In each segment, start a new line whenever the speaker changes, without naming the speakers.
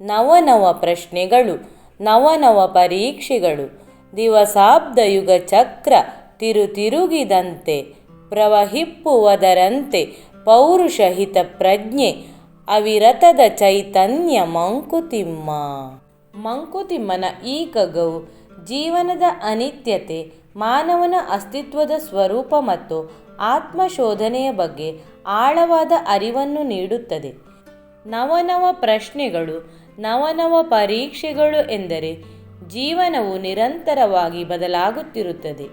ನವನವ ಪ್ರಶ್ನೆಗಳು ನವನವ ಪರೀಕ್ಷೆಗಳು, ದಿವಸಾಬ್ದ ಯುಗ ಚಕ್ರ ತಿರುತಿರುಗಿದಂತೆ ಪ್ರವಹಿಪ್ಪುವುದರಂತೆ ಪೌರುಷ ಹಿತ ಪ್ರಜ್ಞೆ ಅವಿರತದ ಚೈತನ್ಯ ಮಂಕುತಿಮ್ಮ. ಮಂಕುತಿಮ್ಮನ ಈ ಕಗ್ಗವು ಜೀವನದ ಅನಿತ್ಯತೆ, ಮಾನವನ ಅಸ್ತಿತ್ವದ ಸ್ವರೂಪ ಮತ್ತು ಆತ್ಮಶೋಧನೆಯ ಬಗ್ಗೆ ಆಳವಾದ ಅರಿವನ್ನು ನೀಡುತ್ತದೆ. ನವನವ ಪ್ರಶ್ನೆಗಳು ನವನವ ಪರೀಕ್ಷೆಗಳು ಎಂದರೆ ಜೀವನವು ನಿರಂತರವಾಗಿ ಬದಲಾಗುತ್ತಿರುತ್ತದೆ.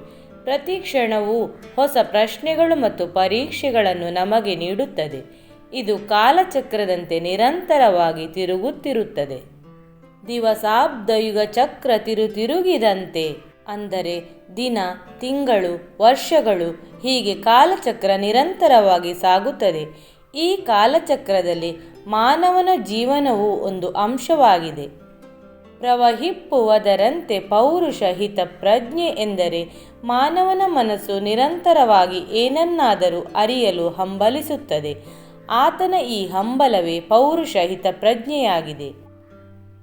ಪ್ರತಿ ಕ್ಷಣವೂ ಹೊಸ ಪ್ರಶ್ನೆಗಳು ಮತ್ತು ಪರೀಕ್ಷೆಗಳನ್ನು ನಮಗೆ ನೀಡುತ್ತದೆ. ಇದು ಕಾಲಚಕ್ರದಂತೆ ನಿರಂತರವಾಗಿ ತಿರುಗುತ್ತಿರುತ್ತದೆ. ದಿವಸಾಬ್ದಯುಗ ಚಕ್ರ ಚಕ್ರ ತಿರುತಿರುಗಿದಂತೆ ಅಂದರೆ ದಿನ, ತಿಂಗಳು, ವರ್ಷಗಳು, ಹೀಗೆ ಕಾಲಚಕ್ರ ನಿರಂತರವಾಗಿ ಸಾಗುತ್ತದೆ. ಈ ಕಾಲಚಕ್ರದಲ್ಲಿ ಮಾನವನ ಜೀವನವು ಒಂದು ಅಂಶವಾಗಿದೆ. ಪ್ರವಹಿಪ್ಪುವುದರಂತೆ ಪೌರುಷ ಹಿತ ಪ್ರಜ್ಞೆ ಎಂದರೆ ಮಾನವನ ಮನಸ್ಸು ನಿರಂತರವಾಗಿ ಏನನ್ನಾದರೂ ಅರಿಯಲು ಹಂಬಲಿಸುತ್ತದೆ. ಆತನ ಈ ಹಂಬಲವೇ ಪೌರುಷ ಹಿತ ಪ್ರಜ್ಞೆಯಾಗಿದೆ.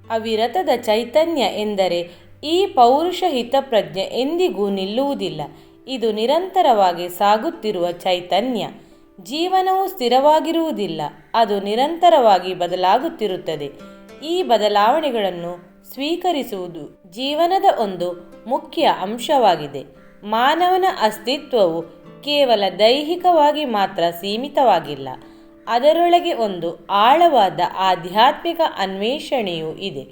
ಅವಿರತದ ಚೈತನ್ಯ ಎಂದರೆ ಈ ಪೌರುಷ ಹಿತಪ್ರಜ್ಞೆ ಎಂದಿಗೂ ನಿಲ್ಲುವುದಿಲ್ಲ. ಇದು ನಿರಂತರವಾಗಿ ಸಾಗುತ್ತಿರುವ ಚೈತನ್ಯ. ಜೀವನವು ಸ್ಥಿರವಾಗಿರುವುದಿಲ್ಲ, ಅದು ನಿರಂತರವಾಗಿ ಬದಲಾಗುತ್ತಿರುತ್ತದೆ. ಈ ಬದಲಾವಣೆಗಳನ್ನು ಸ್ವೀಕರಿಸುವುದು ಜೀವನದ ಒಂದು ಮುಖ್ಯ ಅಂಶವಾಗಿದೆ. ಮಾನವನ ಅಸ್ತಿತ್ವವು ಕೇವಲ ದೈಹಿಕವಾಗಿ ಮಾತ್ರ ಸೀಮಿತವಾಗಿಲ್ಲ, ಅದರೊಳಗೆ ಒಂದು ಆಳವಾದ ಆಧ್ಯಾತ್ಮಿಕ ಅನ್ವೇಷಣೆಯೂ ಇದೆ.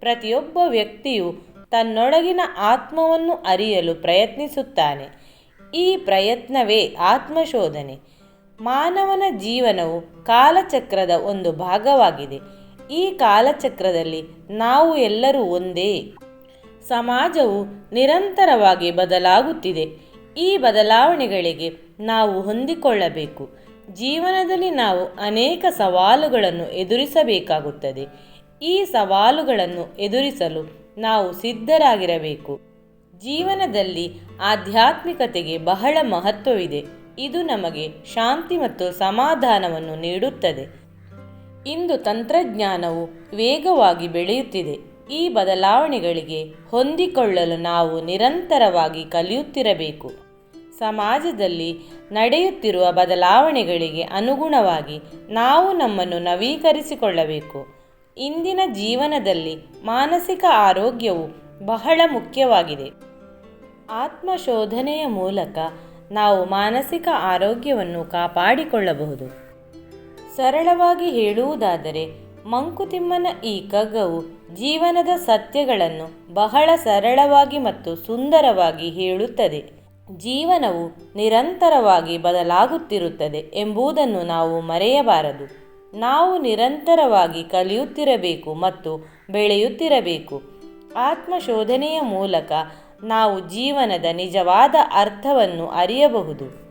ಪ್ರತಿಯೊಬ್ಬ ವ್ಯಕ್ತಿಯು ತನ್ನೊಳಗಿನ ಆತ್ಮವನ್ನು ಅರಿಯಲು ಪ್ರಯತ್ನಿಸುತ್ತಾನೆ. ಈ ಪ್ರಯತ್ನವೇ ಆತ್ಮಶೋಧನೆ. ಮಾನವನ ಜೀವನವು ಕಾಲಚಕ್ರದ ಒಂದು ಭಾಗವಾಗಿದೆ. ಈ ಕಾಲಚಕ್ರದಲ್ಲಿ ನಾವು ಎಲ್ಲರೂ ಒಂದೇ. ಸಮಾಜವು ನಿರಂತರವಾಗಿ ಬದಲಾಗುತ್ತಿದೆ. ಈ ಬದಲಾವಣೆಗಳಿಗೆ ನಾವು ಹೊಂದಿಕೊಳ್ಳಬೇಕು. ಜೀವನದಲ್ಲಿ ನಾವು ಅನೇಕ ಸವಾಲುಗಳನ್ನು ಎದುರಿಸಬೇಕಾಗುತ್ತದೆ. ಈ ಸವಾಲುಗಳನ್ನು ಎದುರಿಸಲು ನಾವು ಸಿದ್ಧರಾಗಿರಬೇಕು. ಜೀವನದಲ್ಲಿ ಆಧ್ಯಾತ್ಮಿಕತೆಗೆ ಬಹಳ ಮಹತ್ವವಿದೆ. ಇದು ನಮಗೆ ಶಾಂತಿ ಮತ್ತು ಸಮಾಧಾನವನ್ನು ನೀಡುತ್ತದೆ. ಇಂದು ತಂತ್ರಜ್ಞಾನವು ವೇಗವಾಗಿ ಬೆಳೆಯುತ್ತಿದೆ. ಈ ಬದಲಾವಣೆಗಳಿಗೆ ಹೊಂದಿಕೊಳ್ಳಲು ನಾವು ನಿರಂತರವಾಗಿ ಕಲಿಯುತ್ತಿರಬೇಕು. ಸಮಾಜದಲ್ಲಿ ನಡೆಯುತ್ತಿರುವ ಬದಲಾವಣೆಗಳಿಗೆ ಅನುಗುಣವಾಗಿ ನಾವು ನಮ್ಮನ್ನು ನವೀಕರಿಸಿಕೊಳ್ಳಬೇಕು. ಇಂದಿನ ಜೀವನದಲ್ಲಿ ಮಾನಸಿಕ ಆರೋಗ್ಯವು ಬಹಳ ಮುಖ್ಯವಾಗಿದೆ. ಆತ್ಮಶೋಧನೆಯ ಮೂಲಕ ನಾವು ಮಾನಸಿಕ ಆರೋಗ್ಯವನ್ನು ಕಾಪಾಡಿಕೊಳ್ಳಬಹುದು. ಸರಳವಾಗಿ ಹೇಳುವುದಾದರೆ, ಮಂಕುತಿಮ್ಮನ ಈ ಕಗ್ಗವು ಜೀವನದ ಸತ್ಯಗಳನ್ನು ಬಹಳ ಸರಳವಾಗಿ ಮತ್ತು ಸುಂದರವಾಗಿ ಹೇಳುತ್ತದೆ. ಜೀವನವು ನಿರಂತರವಾಗಿ ಬದಲಾಗುತ್ತಿರುತ್ತದೆ ಎಂಬುದನ್ನು ನಾವು ಮರೆಯಬಾರದು. ನಾವು ನಿರಂತರವಾಗಿ ಕಲಿಯುತ್ತಿರಬೇಕು ಮತ್ತು ಬೆಳೆಯುತ್ತಿರಬೇಕು. ಆತ್ಮಶೋಧನೆಯ ಮೂಲಕ ನಾವು ಜೀವನದ ನಿಜವಾದ ಅರ್ಥವನ್ನು ಅರಿಯಬಹುದು.